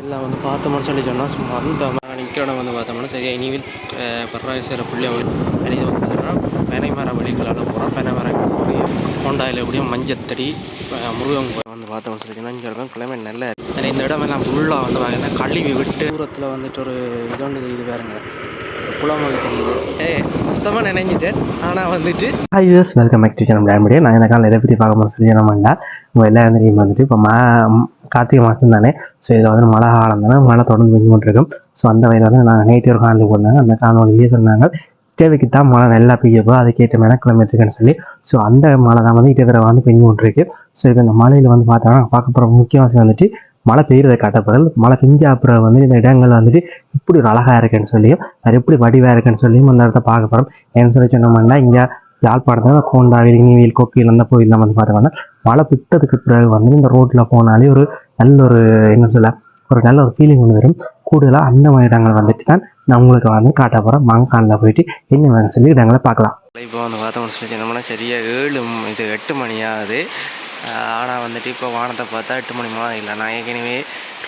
எல்லாம் வந்து பார்த்தோம்னு சொல்லி சொன்னால் சும்மா அந்த நிற்கிறோட வந்து பார்த்தோம்னா சரியா. இனிவில் பரவாயில்ல சேர புள்ளிய வெளியே வந்து பார்த்தோம்னா பெனைமர வழிகளால் போகிறோம் பெனைமர ஹோண்டாயில் கூடிய மஞ்சத்தடி முருகன் வந்து பார்த்தோம்னு சொல்லி சொன்னால் இங்கே இருக்கும். கிழமை நல்ல அதில் இந்த இடமெல்லாம் ஃபுல்லாக வந்து பார்த்தீங்கன்னா கழுவி விட்டு தூரத்தில் வந்துட்டு ஒரு இதோண்டு இது வேறுங்க குளம் தெரியுது. ஏ நினைஞ்சிட்டேன் ஆனால் வந்துட்டு ஹாய் யூஸ் வெல்கம் பேக் டு சேனல் நான் இந்த காலம் எதை பற்றி பார்க்கும்போது சொல்லி நம்மண்டா உங்கள் எல்லாரும் தெரியும். வந்துட்டு இப்போ மா கார்த்திகை மாதம் தானே? ஸோ இதில் வந்து மழை காலம் தானே? மழை தொடர்ந்து பெஞ்சு கொண்டிருக்கும். ஸோ அந்த வகையில் வந்து நாங்கள் நேற்று ஒரு காணொலி போனாங்க அந்த காணொலியே சொன்னாங்க தேவைக்கு தான் மழை நல்லா பெய்யப்போ அதுக்கேற்ற மேலே கிளம்பிட்டுருக்குன்னு சொல்லி. ஸோ அந்த மழை தான் வந்து இட்டை வந்து பெஞ்சு கொண்டிருக்கு. ஸோ இப்போ இந்த மழையில் வந்து பார்த்தோம்னா பார்க்க போகிற முக்கியவாசி வந்துட்டு மழை பெய்யறதை காட்டப்படல் மழை பெஞ்ச அப்புறம் வந்து இந்த இடங்கள் வந்துட்டு இப்படி ஒரு அழகாக இருக்குன்னு சொல்லியும் அது எப்படி வடிவாக இருக்குன்னு சொல்லியும் அந்த இடத்த பார்க்க போகிறோம் ஏன்னு சொல்லி சொன்னோம்னா இங்கே யாழ்ப்பாணத்தில் கோண்டா நீவியல் கோப்பியில் அந்த கோயிலில் வந்து பார்த்தோம்னா மழை விட்டதுக்கு பிறகு வந்து இந்த ரோட்டில் போனாலே ஒரு நல்ல ஒரு என்ன சொல்ல ஒரு நல்ல ஒரு ஃபீலிங் ஒன்று வரும். கூடுதலாக அந்த மாதிரி இடங்கள் வந்துட்டு தான் நான் உங்களுக்கு வந்து காட்ட போகிறேன் மங்கானில் போயிட்டு என்ன வேணும்னு சொல்லி இடங்களை பார்க்கலாம். இப்போ வந்து பார்த்தோம்னு சொல்லி என்னமோனா சரியாக ஏழு இது எட்டு மணி ஆகுது. ஆனால் வந்துட்டு இப்போ வானத்தை பார்த்தா எட்டு மணி மாதிரி இல்லை. நான் ஏற்கனவே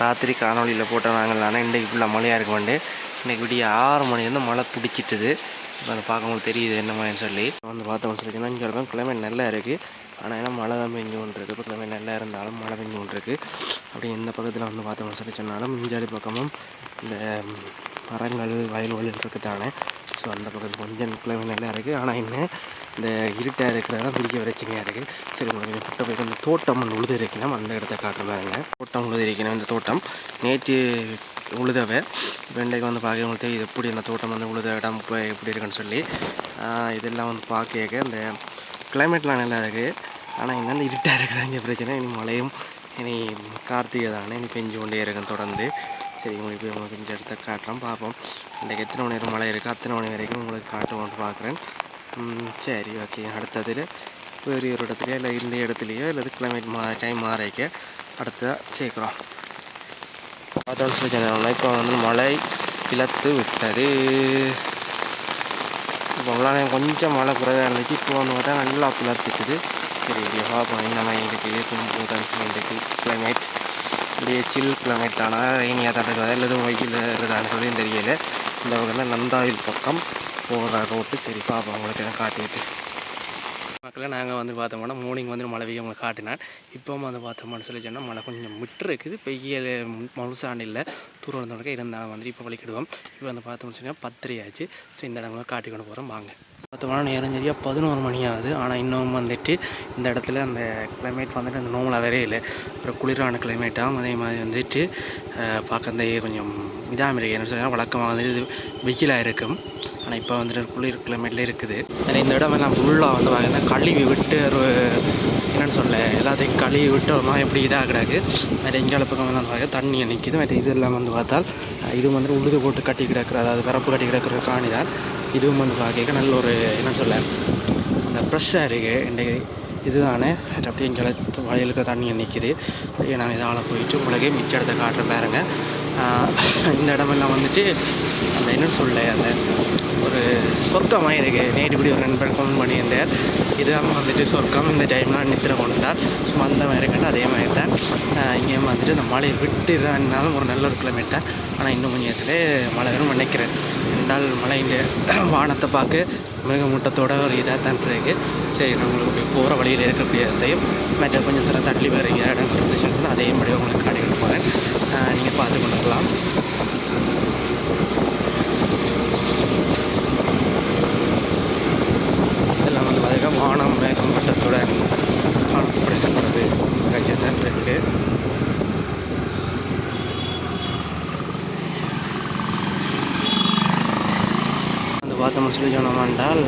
ராத்திரி காணொலியில் போட்டோம் நாங்கள் ஆனால் இன்றைக்கு ஃபுல்லாக மழையாக இருக்க வேண்டு இன்றைக்கி விடிய ஆறு மணிலேருந்து மழை பிடிச்சிட்டுது இப்போ அதை பார்க்கும்போது தெரியுது என்ன மாதிரின்னு சொல்லி. வந்து பார்த்தோம்னு சொல்லி சொன்னால் இங்கே இருக்கும் நல்லா இருக்குது ஆனால் ஏன்னா மழை தான் பெஞ்சு கொண்டு பக்கத்தில் நல்லா இருந்தாலும் மழை பெஞ்சு கொண்டு அப்படி இந்த பக்கத்தில் வந்து பார்த்தோம்னு சொல்லி சொன்னாலும் மிஞ்சாடி பக்கமும் இந்த மரங்கள் வயல்வெளிகள் இருக்குது தானே ஸோ அந்த பக்கத்தில் கொஞ்சம் கிழமை நல்லா இருக்குது ஆனால் இன்னும் இந்த இருட்டாக இருக்கிறதா பிடிக்க பிரச்சனையாக இருக்குது சரி உங்களுக்கு கிட்ட போய் இந்த தோட்டம் ஒன்று உழுது இருக்கணும் அந்த இடத்த காட்டுறாங்க தோட்டம் உழுது இருக்கணும் இந்த தோட்டம் நேற்று உழுதவை வெண்டைக்கு வந்து பார்க்க உங்களுக்கு தெரியுது எப்படி அந்த தோட்டம் வந்து உழுத இடம் இப்போ எப்படி இருக்குன்னு சொல்லி. இதெல்லாம் வந்து பார்க்க இந்த கிளைமேட்லாம் நல்லா இருக்குது ஆனால் இன்னும் இருட்டாக இருக்கிறாங்க பிரச்சனை? இனி மழையும் இனி கார்த்திகை தானே? இனி பெஞ்சு கொண்டே இருக்கும் தொடர்ந்து. சரி உங்களுக்கு உங்களுக்கு இந்த இடத்த காட்டுறோம் பார்ப்போம். இன்றைக்கு எத்தனை மணி நேரம் மழை இருக்குது அத்தனை மணி வரைக்கும் உங்களுக்கு காட்டுவோம்னு பார்க்குறேன். சரி ஓகே. அடுத்ததில் வேறு ஒரு இடத்துலையோ இல்லை இந்த இடத்துலையோ இல்லை கிளைமேட் மா டைம் மாறிக்க அடுத்த சேர்க்குறோம். பார்த்தோம் சொல்லி இப்போ வந்து மழை கிளத்து விட்டது. இப்போ நேரம் கொஞ்சம் மழை குறைவாக இருந்துச்சு. இப்போ வந்து பார்த்தா நல்லா கிளத்துக்குது சரி இப்படி பார்ப்போம். நம்ம மாதிரி இருக்குது கும்பு இன்றைக்கு கிளைமேட் இப்படியே சில் கிளைமேட் ஆனால் ரெயினியாக தான் இருக்கிறதா இல்லை எதுவும் வெயில் இருக்குதான்னு சொல்லி தெரியல. இந்த பக்கம் தான் நந்தாவில் பக்கம். போகிற ரோட்டு சரி பார்ப்போம். உங்களுக்கு நான் காட்டிட்டு மக்களை நாங்கள் வந்து பார்த்தோம்னா மார்னிங் வந்து மழை பெய்ய உங்களுக்கு காட்டினேன் இப்போவும் வந்து பார்த்தோம்னு சொல்லி சொன்னால் மழை கொஞ்சம் முற்று இருக்குது. பெய்ய முழுசாண்டு இல்லை. தூரம் வந்தவங்க இருந்தாலும் வந்து இப்போ வலிக்கிடுவோம். இப்போ வந்து பார்த்தோம்னு சொன்னால் பத்திரை ஆச்சு. ஸோ இந்த இடங்களை காட்டி கொண்டு போகிறோம் வாங்க. பார்த்தோம்னா நேரம் சரியாக பதினோரு மணி ஆகுது. ஆனால் இன்னும் வந்துட்டு இந்த இடத்துல அந்த கிளைமேட் வந்துட்டு அந்த நோமலாக வேறே இல்லை. ஒரு குளிரான கிளைமேட்டாகவும் அதே மாதிரி வந்துட்டு அஹ், பார்க்க அந்த கொஞ்சம் இதாக இருக்குது என்ன சொன்னால் வழக்கமாக வந்து வெயிலாக இருக்கும். ஆனால் இப்போ வந்துட்டு குளிர் கிளைமேட்டில் இருக்குது. அதில் இந்த இடமெல்லாம் ஃபுல்லாக வந்து பார்த்தீங்கன்னா கழுவி விட்டு ஒரு என்னென்னு சொல்ல எல்லாத்தையும் கழுவி விட்டோம்னா எப்படி இதாக கிடக்கு வேறு எங்கேயால பக்கம் வந்து பார்க்க தண்ணியை நிற்கிது மற்ற இது எல்லாம் வந்து பார்த்தால் இதுவும் இது வந்து உழுது போட்டு கட்டி கிடக்கிற அதாவது பரப்பு கட்டி கிடக்கிற காணி தான். இதுவும் வந்து பார்க்க நல்ல ஒரு என்ன சொல்ல அந்த ஃப்ரெஷ்ஷாக இருக்குது இன்றைக்கு இதுதானே. அப்படியே அப்படியே எங்களை வயலுக்கு தண்ணியை நிற்கிது அப்படியே நான் இதால் போயிட்டு உங்களுக்கு மிச்ச இடத்த காட்டுறேன் பாருங்கள் இந்த இடமெல்லாம் வந்துட்டு அந்த என்ன சொல்ல அந்த ஒரு சொர்க்கமாக இருக்குது நேற்று இப்படி ஒரு நண்பர் ஃபோன் பண்ணியிருந்தார். இதுதான் வந்துட்டு சொர்க்கம் இந்த டைம்லாம் நித்திர கொண்டார். சும்மா அந்த மாதிரி இருக்கட்டும் அதே மாதிரி தான். இங்கேயும் வந்துட்டு இந்த மழையை விட்டு இருந்தாலும் ஒரு நல்ல ஒரு கிளம்பிட்டேன் ஆனால் இன்னும் கொஞ்சம் இடத்துல மழை வரும் நினைக்கிறேன். ரெண்டாள் மழை இந்த வானத்தை பார்க்க மிருகமூட்டத்தோட ஒரு இதாக தான் இருக்குது சரி நம்மளுக்கு போகிற வழியில் இருக்கக்கூடிய இடத்தையும் மற்ற கொஞ்சம் தர தள்ளி வேறு இடம் இருந்துச்சுன்னா அதே மாதிரி உங்களுக்கு காட்டிக்கிட்டு போகிறேன் நீங்கள் பார்த்து கொண்டுக்கலாம். இதெல்லாம் வானம் மேகம் வட்டத்துடன் காணப்படுகின்றது கட்சிதான் இருக்குது வந்து பார்த்தோம்னு சொல்லி சொன்னோம்னால்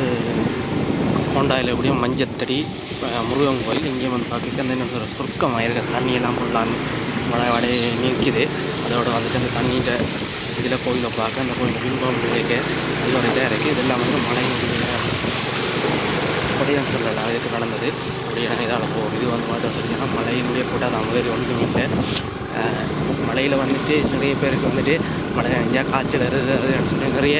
ஹோண்டாயில் எப்படியும் மஞ்சத்தடி முருகன் கோயில் இங்கேயும் வந்து பார்க்க அந்த என்ன சொல்ற சொர்க்கமாக தண்ணியெல்லாம் ஃபுல்லாக மழை வடை நிற்கிது அதோட வந்துட்டு அந்த தண்ணியிட்ட இதில் கோயிலை பார்க்க அந்த கோயில் பின்பம் இருக்கு நல்ல ஒரு இதாக இருக்குது இதெல்லாம் வந்து மழை அப்படியும் சொல்லலாம் இதுக்கு நடந்தது. அப்படியான இதால் போகும் இது வந்து பார்த்தோம் சொல்லிங்கன்னா மழையினுடைய கூட தான். வேறு ஒன்றும் இல்லை மழையில் வந்துட்டு நிறைய பேருக்கு வந்துட்டு மழை நனைஞ்சா காய்ச்சல் வருது சொல்லி நிறைய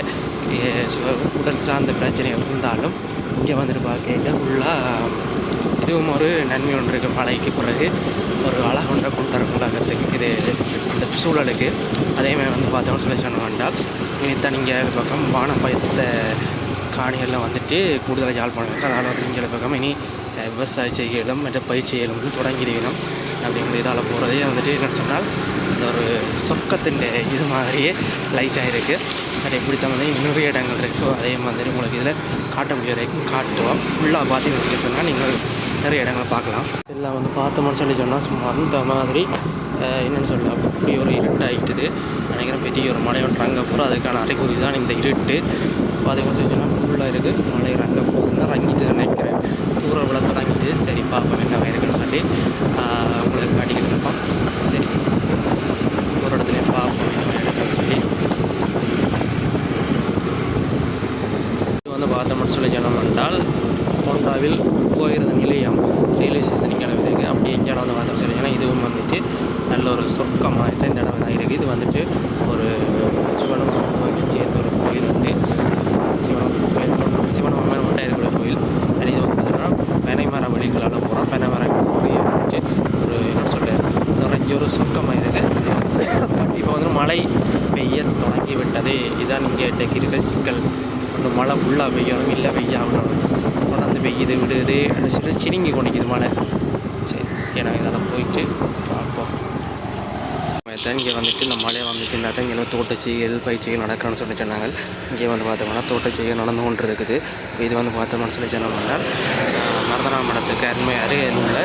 உடல் சார்ந்த பிரச்சனைகள் இருந்தாலும் இங்கே வந்துட்டு பார்க்க ஃபுல்லாக இதுவும் ஒரு நன்மை ஒன்று இருக்குது மழைக்கு பிறகு ஒரு அழகொன்றை கொண்டு உலகத்துக்கு இது அந்த சூழலுக்கு. அதே மாதிரி வந்து பார்த்தோம்னு சொல்லி சொன்னோம்னா என்றால் இங்கே பக்கம் வானம் பயத்தை காணிகளில் வந்துட்டு கூடுதலாக யாழ்ப்பாணம் இருக்குது அதனால் வந்து இங்கே பக்கம் இனி விவசாய செய்யலும் மற்ற பயிர் செய்யலும் வந்து தொடங்கிடணும் அப்படிங்கிற இதால் போகிறதே வந்துட்டு என்னென்னு சொன்னால் அந்த ஒரு சொர்க்கத்தின் இது மாதிரியே லைட்டாக இருக்குது அது எப்படி தான் வந்து இன்னொரு இடங்கள் இருக்குது ஸோ அதே மாதிரி உங்களுக்கு இதில் காட்ட முடியாத வரைக்கும் காட்டுவோம் ஃபுல்லாக பார்த்தீங்கன்னு சொன்னால் நீங்கள் நிறைய இடங்களை பார்க்கலாம். எல்லாம் வந்து பார்த்தோம்னு சொல்லி சொன்னால் சும்மா அந்த மாதிரி என்னென்னு சொல்லலாம். சொல்ல அப்படி ஒரு இருட்டாகிட்டுது நினைக்கிறேன் பெரிய ஒரு மலை ஒன்று அங்கே போகிறோம் அதுக்கான அறிகுறி தான் இந்த இருட்டு. பார்த்தீங்கன்னு சொல்லி சொன்னால் ஃபுல்லாக இருக்குது மலை இறங்க போகுதுன்னா இறங்கிட்டு நினைக்கிறேன். தூர விழ தொடங்கிட்டு சரி பார்ப்போம் என்ன இருக்குன்னு சொல்லி. உங்களுக்கு காட்டிக்கிட்டு இருப்போம் சரி. ஒரு இடத்துல பார்ப்போம் என்ன இருக்குன்னு சொல்லி. இது வந்து பார்த்தோம்னு சொல்லி ஜனம் என்றால் ஹோண்டாவில் போயிருந்த நிலையம் ரயில்வே ஸ்டேஷன் இங்கே இருக்குது அப்படி எங்கே இடம் வந்து பார்த்தோம்னு சொல்லி சொன்னால் இதுவும் வந்துட்டு நல்ல ஒரு சொர்க்கமாக இந்த இடம் தான் இருக்குது இது வந்துட்டு ஒரு சிவனும் கோயில் சேர்த்து ஒரு கோயில் உண்டு சிவனம் கோயில் சிவனம் அம்மன் மட்டும் இருக்கிற கோயில் அது இது வந்து பார்த்தீங்கன்னா பெனைமர வழிகளால் போகிறோம் பெனைமர கோயில் வந்துட்டு ஒரு என்ன சொல்ல நிறைஞ்ச ஒரு சொர்க்கமாக இருக்குது இப்போ வந்து மழை பெய்ய தொடங்கி விட்டது இதான் இங்கே இன்றைக்கு இருக்கிற சிக்கல் ஒன்று மழை ஃபுல்லாக பெய்யணும் இல்லை பெய்யாமல் தொடர்ந்து பெய்யுது விடுது அது சொல்லி சினிங்கி கொண்டிக்குது மழை சரி ஏன்னா இதெல்லாம் போயிட்டு பார்ப்போம் பார்த்தேன் இங்கே வந்துட்டு இந்த மலையை வந்துட்டு இந்த இங்கே தோட்டச்செய்கள் பயிற்சிகள் நடக்கணும்னு சொல்லி சொன்னாங்க. இங்கே வந்து பார்த்தோம்னா தோட்டச்செய்கள் நடந்து கொண்டு இருக்குது இது வந்து பார்த்தோம்னு சொல்லி சொன்னோம்னா மரதனா மடத்துக்கு அருமை உள்ள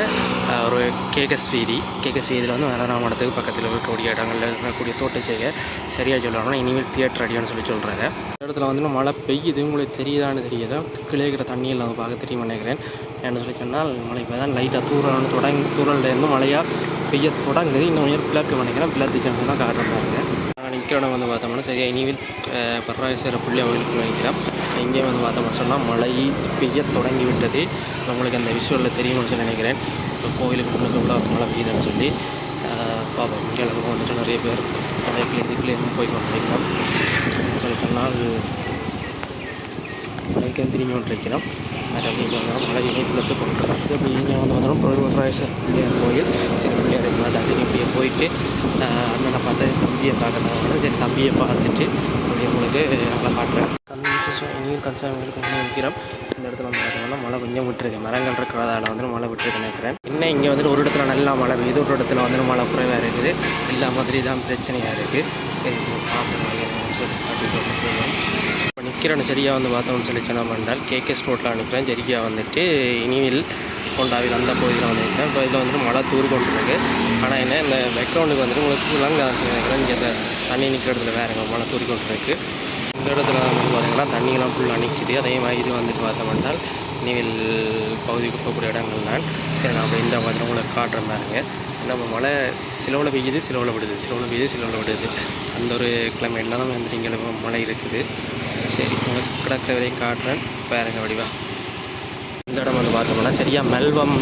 ஒரு கேகஸ் வீதி கேகஸ் வீதியில் வந்து மரதனா மடத்துக்கு பக்கத்தில் இருக்கக்கூடிய இடங்களில் இருக்கக்கூடிய தோட்டச்செய்கை சரியாக சொல்லணும்னா இனிமேல் தியேட்டர் அடியோன்னு சொல்லி சொல்கிறாங்க இந்த இடத்துல வந்து மழை பெய்யுது. உங்களுக்கு தெரியுதான்னு தெரியுதா? கீழே இருக்கிற தண்ணியில் நம்ம பார்க்க தெரியும் நினைக்கிறேன். ஏன்னு சொல்லி சொன்னால் மழை இப்போ தான் லைட்டாக தூரல் தொடங்கி தூரல்லேருந்து மழையாக பெய்ய தொடங்குது. இன்னும் கொஞ்சம் பிளக்கு நினைக்கிறேன் பிளத்து சான்ஸ் தான் காட்டுறாங்க நான் நிற்கிற இடம் வந்து பார்த்தோம்னா சரியா இனிவில் பர்ராயசர பிள்ளை அவர்களுக்கு நினைக்கிறேன். இங்கே வந்து பார்த்தோம்னு சொன்னால் மழை பெய்ய தொடங்கி விட்டது உங்களுக்கு அந்த விஷுவலில் தெரியும்னு சொல்லி நினைக்கிறேன். இப்போ கோவிலுக்கு முன்னுக்கு உள்ள மழை பெய்யுதுன்னு சொல்லி பார்ப்போம் இங்கே வந்துட்டு நிறைய பேர் நிறைய இதுக்குள்ளே போய் கொண்டிருக்கிறோம் சொல்லி சொன்னால் மலைக்கு திரும்பி கொண்டிருக்கிறோம் மற்ற வந்தாலும் மலை இணைப்பிலத்து கொண்டிருக்கிறோம் இப்போ இங்கே வந்து வந்தாலும் பிரதேச பிள்ளையார் கோயில் சரி பிள்ளையார் இருக்கிறார் அப்படி இப்படியே போயிட்டு ஆஹ், அண்ணனை பார்த்து தம்பியை பார்க்கறதுனால சரி தம்பியை பார்த்துட்டு அப்படியே உங்களுக்கு நல்லா காட்டுறேன் நீர் கன்சாமிகளுக்கு முன்னே இருக்கிறோம். இந்த இடத்துல வந்து பார்த்தோம்னா மழை கொஞ்சம் விட்டுருக்கு மரங்கள் இருக்கிறதால வந்து மழை விட்டுருக்கு நினைக்கிறேன் இன்னும் இங்கே வந்துட்டு ஒரு இடத்துல நல்லா மழை பெய்யுது. ஒரு இடத்துல வந்து மழை குறைவாக இருக்குது எல்லா மாதிரி தான் பிரச்சனையாக இருக்குது சரி பார்ப்போம் சொல்லி காட்டிட்டு நிற்கிறேன் சரியாக வந்து பார்த்தோம்னு சொல்லி சொன்னோம் பண்ணால் கேகேஸ் ரோட்டில் நிற்கிறேன் சரியாக வந்துட்டு இனிவில் கொண்டாவில் அந்த பகுதியில் வந்து நிற்கிறேன். இப்போ இதில் வந்துட்டு மழை தூர் கொண்டிருக்கு. ஆனால் என்ன இந்த பேக்ரவுண்டுக்கு வந்துட்டு உங்களுக்கு லங்க நினைக்கிறேன் இங்கே இந்த தண்ணி நிற்கிற இடத்துல வேறுங்க மழை தூரி கொண்டிருக்கு. இந்த இடத்துல வந்து பார்த்தீங்கன்னா தண்ணியெல்லாம் ஃபுல்லாக நிற்கிது அதே மாதிரி இது வந்துட்டு பார்த்தோம்னால் இனிவில் பகுதிக்கு போகக்கூடிய இடங்கள் தான். சரி நான் அப்படி இந்த மாதிரி உங்களுக்கு காட்டுற நம்ம மழை சிலவில் பெய்யுது சிலவில் விடுது சிலவில் பெய்யுது சிலவில் விடுது. அந்த ஒரு கிளைமேட்டில் தான் வந்துட்டு இங்கே மழை இருக்குது. சரி உங்களுக்கு கிடக்கிற வரையும் காட்டுறேன். பாருங்க வடிவா? இந்த இடம் வந்து பார்த்தோம்னா சரியாக மெல்வம்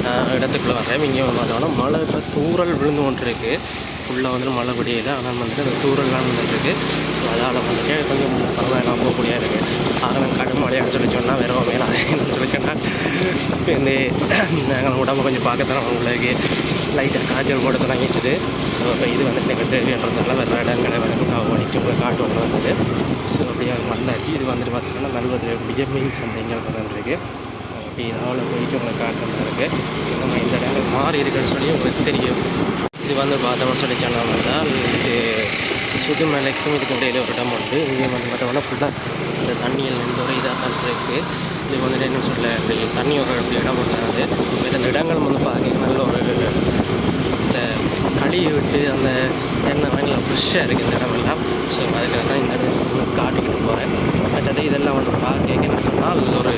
இடத்துக்குள்ளே இடத்துக்குள்ள வரேன் இங்கே வந்து பார்த்தோம்னா மழை இப்போ தூரல் விழுந்து கொண்டு இருக்குது ஃபுல்லாக வந்துட்டு மழை பொடியுது ஆனால் வந்துட்டு அந்த தூரல்லாம் வந்துட்டுருக்கு. ஸோ அதால் வந்துட்டு கொஞ்சம் பரவாயில்ல போகக்கூடிய இருக்குது அதனால் கடும் மழையான்னு சொல்லி சொன்னால் வேறு வேணாம் என்னன்னு சொல்லி சொன்னால் இந்த நாங்கள் உடம்பு கொஞ்சம் பார்க்கத்தான் உங்களுக்கு லைட்டாக காய்ச்சல் போட தொடங்கிட்டுது ஸோ இப்போ இது வந்துட்டு எனக்கு தேவைன்றதுனால வேறு இடங்களை வந்து நான் பண்ணிட்டு வந்தது. ஸோ அப்படியே வந்தாச்சு. இது வந்துட்டு பார்த்தீங்கன்னா நல்வதில் மீன் சந்தைங்கள் வந்துருக்கு. அப்படி இதால் போயிட்டு உங்களுக்கு காட்டுற இருக்குது நம்ம இந்த இடங்கள் மாறி இருக்குன்னு சொல்லி உங்களுக்கு தெரியும். இது வந்து பார்த்தோம்னு சொல்லி சொன்னால் தான். இது சுதுமலைக்கும் இதுக்கு இடையில ஒரு இடம் உண்டு. இங்கே வந்து பார்த்தோம்னா ஃபுல்லாக இந்த தண்ணியில் இந்த ஒரு இதாக தான் இருக்குது இது வந்துட்டு என்ன சொல்ல தண்ணி ஒரு இடம் உள்ளது இந்த இடங்கள் வந்து பார்க்க நல்ல ஒரு களியை விட்டு அந்த எண்ணெய் வாங்கி ஃப்ரெஷ்ஷாக இருக்குது இந்த இடமெல்லாம். ஸோ அதுக்காக தான் இந்த இடத்துல காட்டிக்கிட்டு போகிறேன் மற்றது இதெல்லாம் வந்து பார்க்க என்ன சொன்னால் ஒரு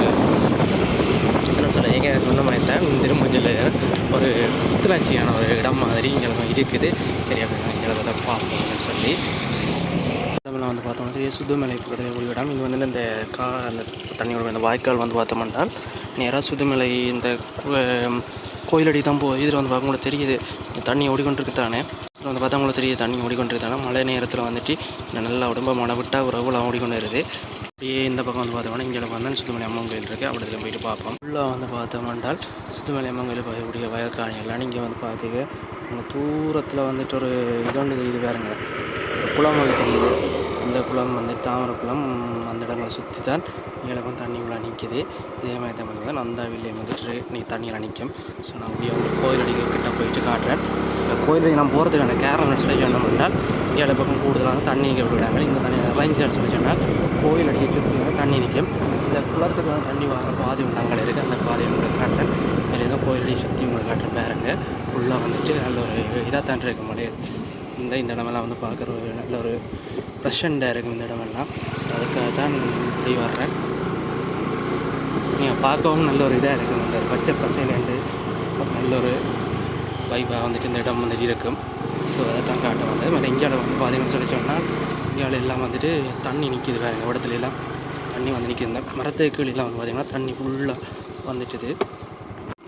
என்ன சொல்ல எங்கே சொன்ன மாதிரி தான் திருமஞ்சல் ஒரு புத்துணர்ச்சியான ஒரு இடம் மாதிரி இங்கே இருக்குது. சரி அப்படின்னா இங்கே தான் பார்ப்போம்னு சொல்லி. தமிழில் வந்து பார்த்தோம்னா சரி சுதுமலை பக்கத்தில் ஒரு இடம். இது வந்து இந்த கா அந்த தண்ணியோட அந்த வாய்க்கால் வந்து பார்த்தோம்னா நேராக சுதுமலை இந்த கோயிலடி தான் போ இதில் வந்து பார்க்க உங்களுக்கு தெரியுது தண்ணி ஓடிக்கொண்டிருக்கு தானே இதில் வந்து பார்த்தா உங்களுக்கு தெரியுது தண்ணி ஓடிக்கொண்டிருக்கு தானே மழை நேரத்தில் வந்துட்டு நல்லா உடம்ப மழை விட்டால் உறவுலாம் ஓடிக்கொண்டு இருக்குது அப்படியே இந்த பக்கம் வந்து பார்த்தோம்னா இங்கே வந்து சுத்துமலை அம்மன் கோயில் இருக்குது அப்படி போயிட்டு பார்ப்போம். உள்ளே வந்து பார்த்தோம்னால் சுத்துமலை அம்மன் கோயில் போயக்கூடிய வயற்காணி எல்லாம் நீங்கள் வந்து பார்த்துக்க அங்கே தூரத்தில் வந்துட்டு ஒரு இதொன்று தெரியுது வேறுங்க குளம் ஒன்று தெரியுது. இந்த குளம் வந்து தாமரை குளம் அந்த இடங்களை சுற்றி தான் இங்கே தண்ணி உள்ள நிற்கிது இதே மாதிரி தான் வந்து நந்தா வில்லையம் வந்துட்டு நீ தண்ணியில் நிற்கும் ஸோ நான் அப்படியே வந்து கோயில் அடிக்க கிட்ட போயிட்டு காட்டுறேன். இந்த கோயிலுக்கு நான் போகிறதுக்கான கேரளம் சொல்லி சொன்னோம் என்றால் ஏழை பக்கம் கூடுதலாக தண்ணி நிற்க விடுவாங்க இந்த தண்ணி இறங்கின்னு சொல்லி சொன்னால் கோயில் அடிக்க சுற்றி வந்து தண்ணி நிற்கும் இந்த குளத்துக்கு வந்து தண்ணி வர பாதி உண்டங்கள் இருக்குது அந்த பாதி உங்களுக்கு காட்டுறேன் வேறு எதுவும் கோயிலையும் சுற்றி உங்களுக்கு காட்டுறேன். பாருங்க. ஃபுல்லாக வந்துட்டு நல்ல ஒரு இதாக தான் இருக்க முடியாது இந்த இந்த இடமெல்லாம் வந்து பார்க்குற ஒரு நல்ல ஒரு ப்ரெஷண்டாக இருக்கும் இந்த இடமெல்லாம். ஸோ அதுக்காக தான் இப்படி வர்றேன். நீங்கள் பார்க்கவும் நல்ல ஒரு இதாக இருக்கும் இந்த பச்சை பசைலேண்டு நல்ல ஒரு வைப்பாக வந்துட்டு இந்த இடம் வந்துட்டு இருக்கும். ஸோ அதை தான் காட்ட வந்தது மேலே இந்தியாவில் வந்து பார்த்தீங்கன்னு சொல்லி சொன்னால் இந்தியாவில் எல்லாம் வந்துட்டு தண்ணி நிற்கிது வேறு இடத்துல எல்லாம் தண்ணி வந்து நிற்கிது இந்த மரத்துக்கு கீழெல்லாம் வந்து பார்த்திங்கன்னா தண்ணி ஃபுல்லாக வந்துட்டுது.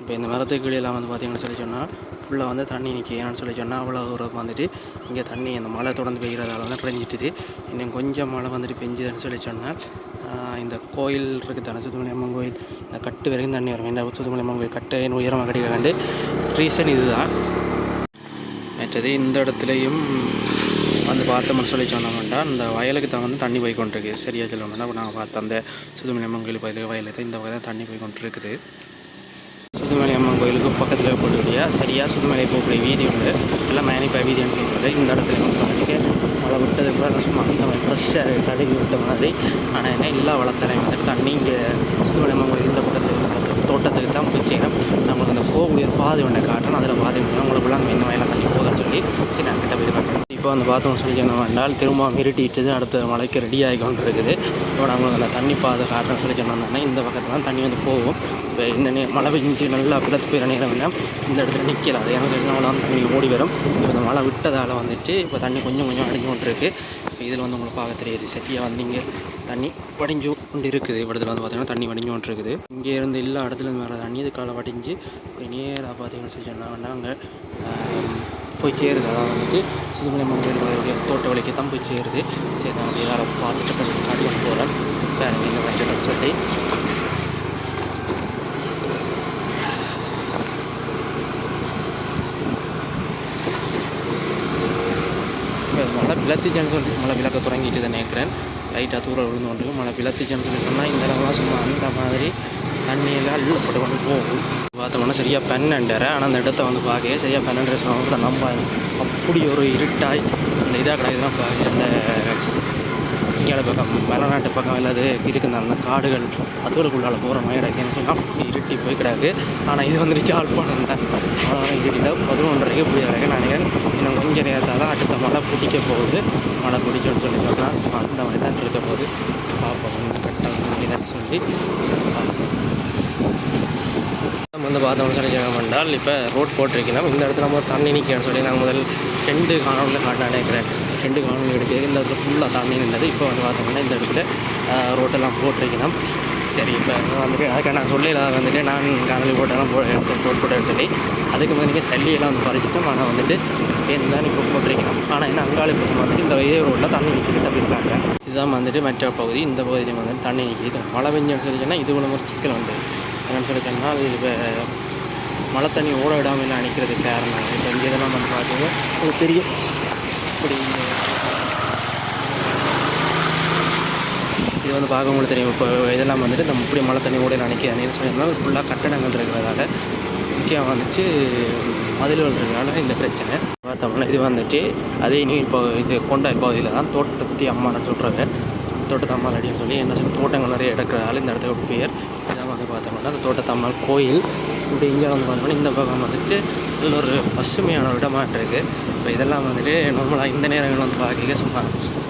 இப்போ இந்த மரத்துக்கு கீழெல்லாம் வந்து பார்த்திங்கன்னு சொல்லி சொன்னால் ஃபுல்லாக வந்து தண்ணி நிற்கி ஏன்னு சொல்லி சொன்னால் அவ்வளோ தூரம் வந்துட்டு இங்கே தண்ணி அந்த மழை தொடர்ந்து பெய்கிறதால தான் நிறைஞ்சிட்டுது இன்னும் கொஞ்சம் மழை வந்துட்டு பெஞ்சுதுன்னு சொல்லி சொன்னால் இந்த கோயில் இருக்குது தானே சுத்துமலை அம்மன் கோயில். இந்த கட்டு வரைக்கும் தண்ணி வரும். இந்த சுத்துமலை அம்மன் கோயில் கட்டையின் உயரமாக கிடைக்க ரீசன் இதுதான். மற்றது இந்த இடத்துலையும் வந்து பார்த்தோம்னு சொல்லி சொன்னோம்னா இந்த வயலுக்கு தான் வந்து தண்ணி போய் கொண்டிருக்கு சரியாக சொல்லணும்னா நாங்கள் பார்த்த அந்த சுதுமலை அம்மன் கோயில் பகுதியில் வயலுக்கு இந்த வகையில் தண்ணி போய் கொண்டிருக்குது கோயிலுக்கு பக்கத்தில் இருக்கக்கூடிய சரியாக சுதுமலை போகக்கூடிய வீதி உண்டு. எல்லாம் மேனிப்பா வீதி சொல்கிறது இந்த இடத்துல வந்து பார்த்துட்டு மழை விட்டது கூட சும்மா அந்த மாதிரி ஃப்ரெஷ்ஷாக கழுவி விட்ட மாதிரி. ஆனால் என்ன எல்லா வளர்த்தலையும் வந்துட்டு தண்ணி இங்கே சுதுமலை அம்மன் கோயில் இந்த பக்கத்துக்கு தோட்டத்துக்கு தான் போய் சேரும். நம்மளுக்கு அந்த போகக்கூடிய பாதை ஒன்றை காட்டணும். அதில் பாதை ஒன்று நம்ம இந்த வயலாம் தண்ணி போக சொல்லி சரி நான் கிட்ட போய் பார்க்கணும் இப்போ அந்த பார்த்தோம் சொல்லி என்ன வேண்டால் திரும்ப மிரட்டிட்டு அடுத்த மழைக்கு ரெடி ஆகி கொண்டு இருக்குது இப்போ நாங்கள் அந்த தண்ணி பாதை காட்டுறோம் சொல்லி சொன்னோம்னா இந்த பக்கத்தில் தான் தண்ணி வந்து போகும். இப்போ இந்த நே மழை பெஞ்சு நல்லா பிளத்து போயிற நேரம் என்ன? இந்த இடத்துல நிற்கல அது எனக்கு தண்ணி ஓடி வரும். இப்போ இந்த மழை விட்டதால் வந்துட்டு இப்போ தண்ணி கொஞ்சம் கொஞ்சம் அடிஞ்சு கொண்டு இருக்குது இப்போ இதில் வந்து உங்களுக்கு பார்க்க தெரியுது. சரியாக வந்து இங்கே தண்ணி வடிஞ்சு கொண்டு இருக்குது இடத்துல வந்து பார்த்தீங்கன்னா தண்ணி வடிஞ்சு கொண்டு இருக்குது இங்கே இருந்து எல்லா இடத்துல இருந்து வர தண்ணி இதுக்கால வடிஞ்சு இப்போ நேராக பார்த்தீங்கன்னு சொல்லி சொன்னாங்கன்னா அங்கே போய் சேருது. அதான் வந்துட்டு சுதுமலை மங்கலுடைய தோட்ட வழிக்கு தான் போய் சேருது. சரி நான் எல்லாரும் பார்த்துட்டு கொஞ்சம் காட்டி போகிறேன் வேறு இந்த வச்சுட்டு சொல்லி மழை பிளத்துச்சுன்னு சொல்லி மழை விளக்க தொடங்கிட்டு தான் நினைக்கிறேன். லைட்டாக தூரம் விழுந்து கொண்டு மழை பிளத்துச்சுன்னு சொல்லி சொன்னால் இந்த இடம்லாம் சும்மா அந்த மாதிரி தண்ணியெல்லாம் அள்ளப்பட்டு கொண்டு போகும். பார்த்தோம்னா சரியாக பன்னெண்டரை ஆனால் அந்த இடத்த வந்து பார்க்க சரியாக பன்னெண்டரை சொன்னாங்க நம்ம அப்படி ஒரு இருட்டாய் அந்த இதாக கிடையாதுலாம் பார்க்க அந்த இங்கே பக்கம் மலைநாட்டு பக்கம் இல்லாது இருக்குது அந்த காடுகள் அதுகளுக்குள்ளால் போகிற மாதிரி கிடைக்குன்னு சொன்னால் அப்படி இருட்டி போய் கிடக்கு. ஆனால் இது வந்துட்டு ஜாழ்ப்பாணம் தான் அவ்வளோ இருட்டில் பதினொன்றரைக்கு போய் கிடக்கு நான் நினைக்கிறேன் இன்னும் கொஞ்சம் நேரத்தில் தான் அடுத்த மழை பிடிக்க போகுது. மழை பிடிச்சோன்னு சொல்லி சொன்னால் அந்த மாதிரி தான் இருக்க போகுது. பார்ப்போம். கட்டம் சொல்லி வந்து பார்த்தோம்னு சொல்லி என்றால் இப்போ ரோட் போட்டிருக்கணும் இந்த இடத்துல நம்ம தண்ணி நிற்கணும்னு சொல்லி நான் முதல் ரெண்டு காணொலியில் காட்ட நினைக்கிறேன் ரெண்டு காணொலி எடுத்து இந்த இடத்துல ஃபுல்லாக தண்ணி நின்றது. இப்போ வந்து பார்த்தோம்னா இந்த இடத்துல ரோட்டெல்லாம் போட்டிருக்கணும் சரி இப்போ வந்துட்டு அதுக்காக நான் சொல்லல வந்துட்டு நான் காணொலி போட்டெல்லாம் போ எடுத்து போட்டு போட்டேன்னு சொல்லி. அதுக்கு முதலுக்கு சல்லியெல்லாம் வந்து பறிச்சிட்டோம் ஆனால் வந்துட்டு என்ன தான் இப்போ போட்டிருக்கணும் ஆனால் என்ன அங்காளி பக்கம் வந்துட்டு இந்த இதே ரோட்டில் தண்ணி நிற்கிது அப்படின்றாங்க இதுதான் வந்துட்டு மற்ற பகுதி. இந்த பகுதியில் வந்துட்டு தண்ணி நிற்கிது மழை பெஞ்சுன்னு சொல்லி சொன்னால் இது மூலமாக சிக்கல் வந்து. என்னன்னு சொல்லி சொன்னால் இப்போ மழை தண்ணி ஓட விடாமல் அணிக்கிறதுக்கு காரணம். இப்போ இங்கே இதெல்லாம் வந்து பார்த்தீங்கன்னா உங்களுக்கு தெரியும் இப்படி இது வந்து பார்க்கும்போது தெரியும். இப்போ இதெல்லாம் வந்துட்டு நம்ம இப்படி மழை தண்ணி ஓட நினைக்க என்ன சொல்லியிருந்தால் ஃபுல்லாக கட்டடங்கள் இருக்கிறதால முக்கியம் வந்துச்சு மதில்கள் இருக்கிறதுனால இந்த பிரச்சனை. பார்த்தோம்னா இது வந்துட்டு அதே நீ இப்போ இது கொண்டாய் பகுதியில் தான் தோட்டத்தை பற்றி அம்மான்னு சொல்கிறாங்க தோட்டத்தம்மாள் அப்படின்னு சொல்லி என்ன சொல்லி தோட்டங்கள் நிறைய எடுக்கிறதால இந்த இடத்துக்கு பேர் இதான் வந்து பார்த்தோம்னா அந்த தோட்டத்தம்மாள் கோயில் இப்படி இங்கே வந்து பார்த்தோம்னா இந்த பக்கம் வந்துட்டு இதில் ஒரு பசுமையான ஒரு இருக்குது இப்போ இதெல்லாம் வந்துட்டு நம்மளாக இந்த நேரங்கள் வந்து பார்க்க சும்மா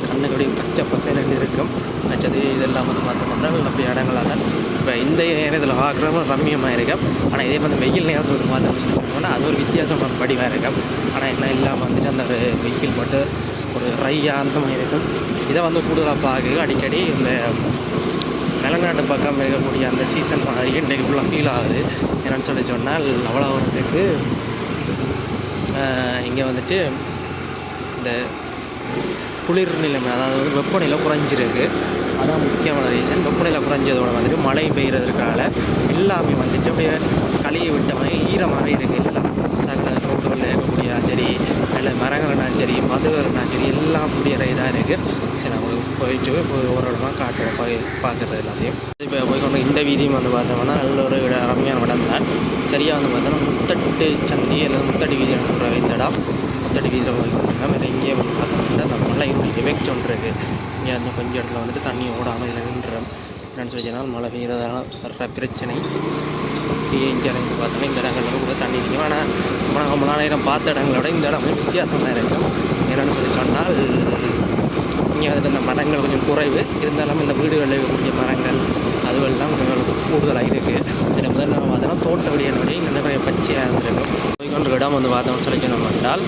கண்ணுக்கடி பச்சை பசையில் இருக்கும். மற்றது இதெல்லாம் வந்து பார்த்தோம்னா அப்படி இடங்களாக தான் இப்போ இந்த நேரத்தில் பார்க்குறவங்க ரம்மியமாக இருக்கும். ஆனால் இதே வந்து வெயில் நேரத்தில் வந்து பார்த்தோம்னா அது ஒரு வித்தியாசமான படிவாக இருக்கும். ஆனால் என்ன இல்லாமல் வந்துட்டு அந்த ஒரு வெயில் மட்டும் ஒரு ட்ரையாக அந்த மாதிரி இருக்கும். இதை வந்து கூடுதலாக பார்க்க அடிக்கடி இந்த நிலநாட்டு பக்கம் இருக்கக்கூடிய அந்த சீசன் இன்றைக்கு ஃபுல்லாக ஃபீல் ஆகுது. என்னென்னு சொல்லி சொன்னால் அவ்வளோ வரத்துக்கு இங்கே வந்துட்டு இந்த குளிர் நிலைமை அதாவது வந்து வெப்பநிலை குறைஞ்சிருக்கு. அதான் முக்கியமான ரீசன் வெப்பநிலை குறைஞ்சதோட வந்துட்டு மழை பெய்கிறதுக்கால எல்லாமே வந்துட்டு அப்படியே களியை விட்ட மாதிரி ஈரமாகவே இருக்குது எல்லாம் சகல ரோடுகளில் இருக்கக்கூடிய சரி இல்லை மரங்கள்னாலும் சரி மதுகள்னாலும் சரி எல்லாம் முடியிற இதாக இருக்குது சரி நான் போயிட்டு போய் ஒரு காட்டுறோம் போய் பார்க்குறது எல்லாத்தையும். இப்போ போய் கொண்டு இந்த வீதியும் வந்து பார்த்தோம்னா நல்ல ஒரு இட அருமையான இடம் தான். சரியாக வந்து பார்த்தோம்னா முத்தட்டு சந்தி அல்லது முத்தடி வீதி சொல்கிற இந்த இடம். முத்தடி வீதியில் போய் கொண்டிருக்கோம் வேறு இங்கேயே வந்து பார்த்தோம்னா அந்த மழை எஃபெக்ட் ஒன்று இருக்குது இங்கே அந்த கொஞ்சம் இடத்துல வந்துட்டு தண்ணி ஓடாமல் இல்லை நின்றோம் என்னன்னு சொல்லி சொன்னால் மழை பெய்கிறதால வர்ற பிரச்சனை. அப்படியே இங்கே இடங்கள் பார்த்தோன்னா இந்த இடங்களில் கூட தண்ணி நிற்கும் ஆனால் நம்ம ரொம்ப நேரம் பார்த்த இடங்களோட இந்த இடம் வித்தியாசமாக இருக்கும். என்னென்னு சொல்லி சொன்னால் இங்கே வந்துட்டு இந்த மரங்கள் கொஞ்சம் குறைவு. இருந்தாலும் இந்த வீடுகளில் இருக்கக்கூடிய மரங்கள் அதுவெல்லாம் கொஞ்சம் கூடுதலாக இருக்குது இதில் முதல்ல நம்ம பார்த்தோம்னா தோட்ட விடியனுடைய நிறைய பச்சையாக இருந்திருக்கும். போய்கொண்டு இடம் வந்து பார்த்தோம்னு சொல்லி சொன்னோம் என்றால்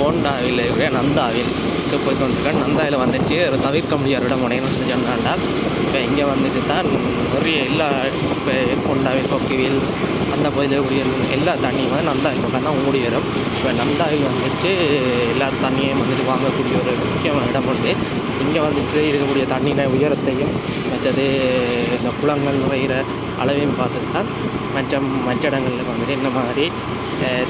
ஹோண்டாவில் இருக்கிற நந்தாவில். இங்கே போய்கொண்டிருக்கேன் நந்தாயில் வந்துட்டு தவிர்க்க முடியாத இடம் உடையன்னு சொல்லி சொன்னாண்டா இப்போ இங்கே வந்துட்டு தான் நிறைய எல்லா இப்போ ஹோண்டாவில் கொக்கிவில் அந்த பகுதியில் எல்லா தண்ணியும் வந்து நந்தாவில் தான் ஓடி வரும். இப்போ நந்தாயில் வந்துட்டு எல்லா தண்ணியும் வந்துட்டு வாங்கக்கூடிய ஒரு முக்கியமான இடம் வந்து இங்கே வந்துட்டு இருக்கக்கூடிய தண்ணியின் உயரத்தையும் மற்றது இந்த குளங்கள் நுழையிற அளவையும் பார்த்துட்டு தான் மற்ற மற்ற இடங்களில் வந்துட்டு இந்த மாதிரி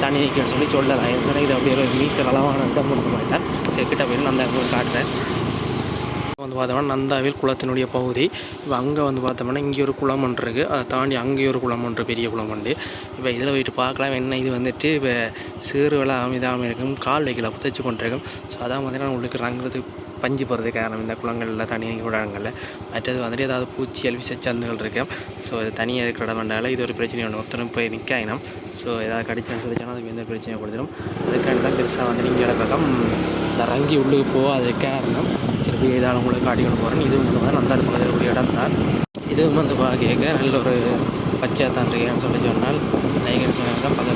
தண்ணி நிற்கும்னு சொல்லி சொல்லலாம் ஏன்னா இது அப்படி ஒரு மீட்டர் அளவான இடம் கொடுக்க மாட்டேன் சரி கிட்ட போய் நான் உங்களுக்கு காட்டுறேன். வந்து பார்த்தோம்னா நந்தாவில் குளத்தினுடைய பகுதி. இப்போ அங்கே வந்து பார்த்தோம்னா இங்கே ஒரு குளம் ஒன்று இருக்குது அதை தாண்டி அங்கே ஒரு குளம் ஒன்று பெரிய குளம் உண்டு இப்போ இதில் போயிட்டு பார்க்கலாம் என்ன இது வந்துட்டு. இப்போ சேறுவெல்லாம் அமைதாமல் இருக்கும் கால் வைக்கல புதைச்சி கொண்டிருக்கும். ஸோ அதான் பார்த்தீங்கன்னா உங்களுக்கு ரங்குறதுக்கு பஞ்சு போகிறது காரணம் இந்த குளங்களில் தண்ணி விடாங்களில் மற்றது வந்துட்டு ஏதாவது பூச்சி பூச்சியல் சந்துகள் இருக்கும் ஸோ இது தனியாக இருக்கிற இடம் வேண்டால இது ஒரு பிரச்சனை ஒன்று ஒருத்தரும் போய் நிற்காயினம் ஸோ ஏதாவது கடிச்சான்னு சொல்லிச்சாலும் அதுக்கு எந்த பிரச்சனையும் கொடுத்துரும். அதுக்காண்டி தான் பெருசாக வந்து நீங்கள் பக்கம் இந்த ரங்கி உள்ளுக்கு போக அது காரணம் சரி இப்படி இதால் உங்களுக்கு காட்டிக்கொண்டு போகிறேன் இதுவும் வந்து பார்த்தா நந்தார் பக்கத்தில் இருக்கக்கூடிய இடம் தான். இதுவும் வந்து பார்க்க நல்ல ஒரு பச்சையாக தான் இருக்கேன்னு சொல்லி சொன்னால் லைகன் சொன்னாங்க.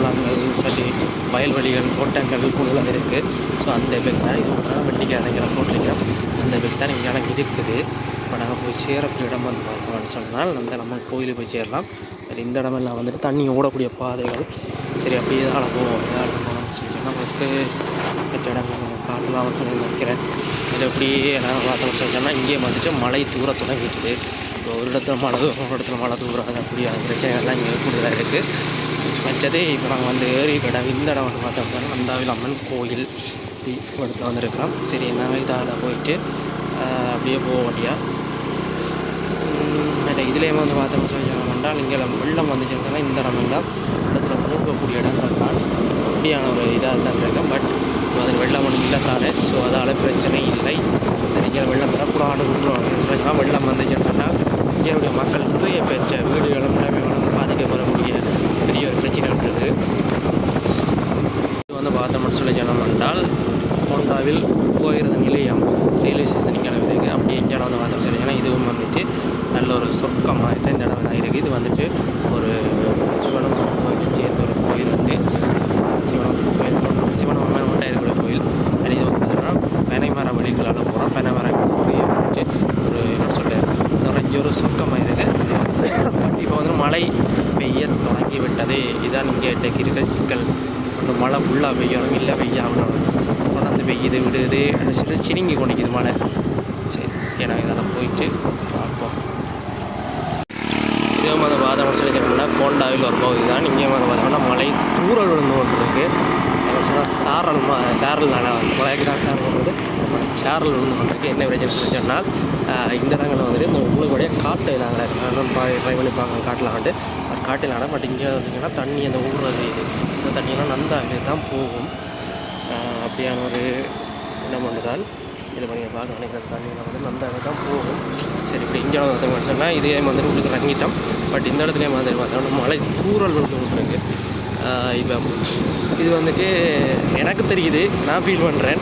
குளங்கள் சரி வயல்வெளிகள் கோட்டங்கள் கூடுதலாக இருக்குது ஸோ அந்த எஃபெக்ட் தான் இது. ஒன்றான வண்டிக்கு இறங்கலாம் போட்டிருக்கேன் அந்த எஃபெக்ட் தான் இங்கே இருக்குது. இப்போ நாங்கள் போய் சேரக்கூடிய இடம் வந்து பார்த்தோம்னு சொன்னால் அந்த நம்ம கோயிலுக்கு போய் சேரலாம். சரி இந்த இடமெல்லாம் வந்துட்டு தண்ணி ஓடக்கூடிய பாதைகள். சரி அப்படியே தான் போவோம். இதாக போகணும்னு சொல்லி சொன்னால் நமக்கு மற்ற இடங்கள் காட்டலாம் சொல்லி நினைக்கிறேன். இது அப்படியே நான் பார்த்தோம்னு சொல்லி சொன்னால் இங்கேயே வந்துட்டு மழை தூர தொடங்கிட்டுது இப்போ ஒரு இடத்துல மழை ஒரு இடத்துல மழை தூரம். அப்படியே பிரச்சனைகள்லாம் இங்கே கூடுதலாக இருக்குது மற்றது இப்போ நாங்கள் வந்து ஏறி கடை இந்த இடம் வந்து பார்த்தோம்னா நந்தாவில் அம்மன் கோயில் கொடுத்து இடத்துல வந்திருக்கிறோம். சரி நாங்கள் இதால் போயிட்டு அப்படியே போக வேண்டியா மற்ற இதுலேயே வந்து பார்த்தோம்னு சொல்லி சொன்னால் இங்கே வெள்ளம் வந்துச்சுன்னா இந்த இடம் தான் இடத்துல மூழ்கக்கூடிய இடங்கள் தான். அப்படியான ஒரு இதாக தான் இருக்கும். பட் அதில் வெள்ளம் ஒன்றும் இல்லை தானே. ஸோ அதால் பிரச்சனை இல்லை. இங்கே வெள்ளம் வரக்கூடாது சொல்லலாம் வெள்ளம் வந்துச்சுன்னு சொன்னால் இங்கே மக்கள் நிறைய பெற்ற வீடுகளும் நிலைமைகளும் வரக்கூடிய பெரிய ஒரு பிரச்சனை இருக்குது இது வந்து பார்த்தோம்னு சொல்லி ஜனம் என்றால் ஹோண்டாவில் போகிறது நிலையம் ரயில்வே ஸ்டேஷன் இங்கே இருக்குது அப்படி இங்கே வந்து பார்த்தோம்னு சொல்லி ஜனம் இதுவும் வந்துட்டு நல்ல ஒரு சொர்க்கமாக இருக்குது இந்த இடம் தான் இருக்குது. இது வந்துட்டு ஒரு சிவனம் கோயில் சேர்ந்த ஒரு கோயில் வந்து சிவனம் கோயில் சிவனம் மட்டும் இருக்கிற கோயில். அது இது வந்து பார்த்தீங்கன்னா வழிகளால் போகிறோம் பனைமரம் கோயில் வந்துட்டு ஒரு என்ன சொல்கிறேன் நிறைஞ்ச ஒரு சொர்க்கமாக இருக்குது. இப்போ வந்து மழை பெய்ய தொடங்கி விட்டது இதுதான் இங்கே இருக்கிற சிக்கல். அந்த மழை ஃபுல்லாக பெய்யணும். இல்லை பெய்யாமல் தொடர்ந்து பெய்யுது விடுது. அப்படின்னு சொல்லி சினிங்கி கொண்டிக்குது மழை. சரி ஏன்னா இதெல்லாம் போயிட்டு பார்ப்போம். இதே மாதிரி வாதம் சொல்லி சொன்னோம்னா கோண்டாவில் ஒரு பகுதி தான். இங்கே மாதிரி பார்த்தோம்னா மலை தூரல் விழுந்து கொண்டிருக்கு. சொன்னால் சாரல் மா சாரல் நாள மழைக்கு தான் சாரல் வந்து சாரல் விழுந்து கொண்டிருக்கு. என்ன பிரச்சனை சொல்லி சொன்னால் இந்த இடங்களில் வந்துட்டு இந்த உங்களுக்கு காட்டு நாங்கள் ட்ரை பண்ணி பார்க்க காட்டில் வந்துட்டு காட்டில் ஆனால் பட் இங்கே பார்த்தீங்கன்னா தண்ணி அந்த ஊறுறது இது. இந்த தண்ணியெல்லாம் நந்தாகவே தான் போகும். அப்படியான ஒரு இடம் வந்ததால் இது பண்ணி பார்க்க நினைக்கிற தண்ணியில் வந்து நந்தாகவே தான் போகும். சரி இப்படி இங்கே வந்து சொன்னால் இதே மாதிரி உங்களுக்கு இறங்கிட்டோம் பட் இந்த இடத்துலேயே மாதிரி பார்த்தோம்னா மழை தூறல் வந்து கொண்டிருக்கு இப்போ இது வந்துட்டு எனக்கு தெரியுது நான் ஃபீல் பண்ணுறேன்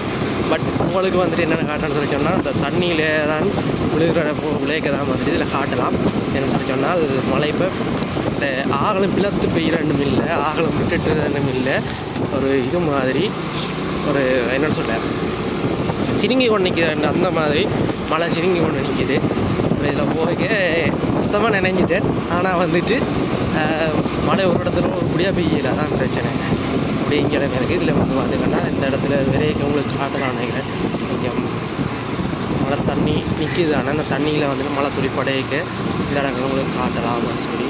பட் உங்களுக்கு வந்துட்டு என்னென்ன காட்டணும்னு சொல்லி சொன்னால் இந்த தண்ணியில் தான் விழுகிற விளையக்க தான் வந்துட்டு இதில் காட்டலாம். என்னென்னு சொல்லி சொன்னால் மழை இப்போ இந்த ஆகலம் பிளத்து பெய்யறண்டும் இல்லை ஆகலம் விட்டுட்டு இல்லை. ஒரு இது மாதிரி ஒரு என்னன்னு சொல்ல சிரிங்கி கொண்டு நிற்கிறேன் அந்த மாதிரி மழை சிரிங்கி கொண்டு நிற்கிது இதில் போய்க்க மொத்தமாக நினைஞ்சிட்டேன். ஆனால் வந்துட்டு மழை ஒரு இடத்துல ஒரு முடியாக பெய்யல அதான் பிரச்சனை. அப்படிங்கிற எனக்கு இதில் வந்து பார்த்தீங்கன்னா இந்த இடத்துல விரைக்கு உங்களுக்கு காட்டலாம் நினைக்கிறேன். கொஞ்சம் மழை தண்ணி நிற்கிது ஆனால் அந்த தண்ணியில் வந்துட்டு மழை துளி இந்த இடங்கள் உங்களுக்கு காட்டலாம்னு சொல்லி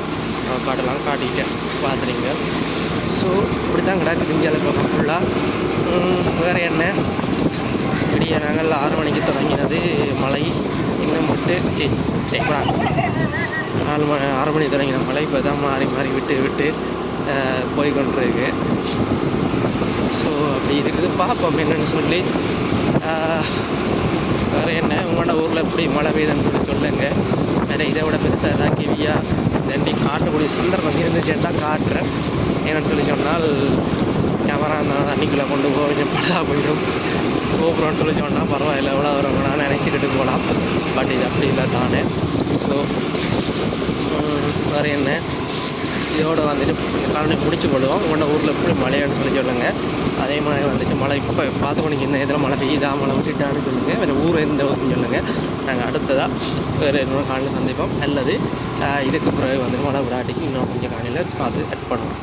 காட்டலாம் காட்டிக்கிட்டேன் பார்த்துறீங்க ஸோ இப்படி தான் கிடக்கு இந்தியாவில் பக்கம் ஃபுல்லாக வேறு என்ன? விடிய நாங்கள் ஆறு மணிக்கு தொடங்கினது மழை. இன்னும் விட்டு சி சரிங்களா நாலு மணி ஆறு மணி தொடங்கின மழை. இப்போ தான் மாறி மாறி விட்டு விட்டு போய் கொண்டிருக்கு. ஸோ அப்படி இருக்குது. பார்ப்போம் என்னன்னு சொல்லி. வேறு என்ன? உங்களோட ஊரில் எப்படி மழை பெய்யுதுன்னு சொல்லி சொல்லுங்க. வேறு இதை விட பெருசாக ஏதாவது கிவியாக நன்றி காட்டக்கூடிய சந்தர்ப்பம் இருந்துச்சுன்னா காட்டுறேன். ஏன்னு சொல்லி சொன்னால் கேமரா அந்த தண்ணிக்குள்ளே கொண்டு போக கொஞ்சம் படா போயிடும். கோபுரம்னு சொல்லி சொன்னால் பரவாயில்ல எவ்வளோ வரும் நான் நினச்சிக்கிட்டு போகலாம். பட் இது அப்படி இல்லை தானே. ஸோ வேறு என்ன? இதோட வந்துட்டு இந்த காலனி முடிச்சு கொள்வோம். உங்களோட ஊரில் எப்படி மழையான்னு சொல்லி சொல்லுங்கள் அதே மாதிரி வந்துட்டு மழை இப்போ பார்த்து கொண்டு இந்த இதில் மழை பெய்யுதா மழை விட்டுட்டான்னு சொல்லுங்கள் வேறு ஊர் எந்த ஊருன்னு சொல்லுங்கள் நாங்கள் அடுத்ததாக வேறு இன்னொரு காலையில் சந்திப்போம். அல்லது இதுக்கு பிறகு வந்து மழை விராட்டிக்கு இன்னும் கொஞ்சம் காலையில் பார்த்து கட் பண்ணுவோம்.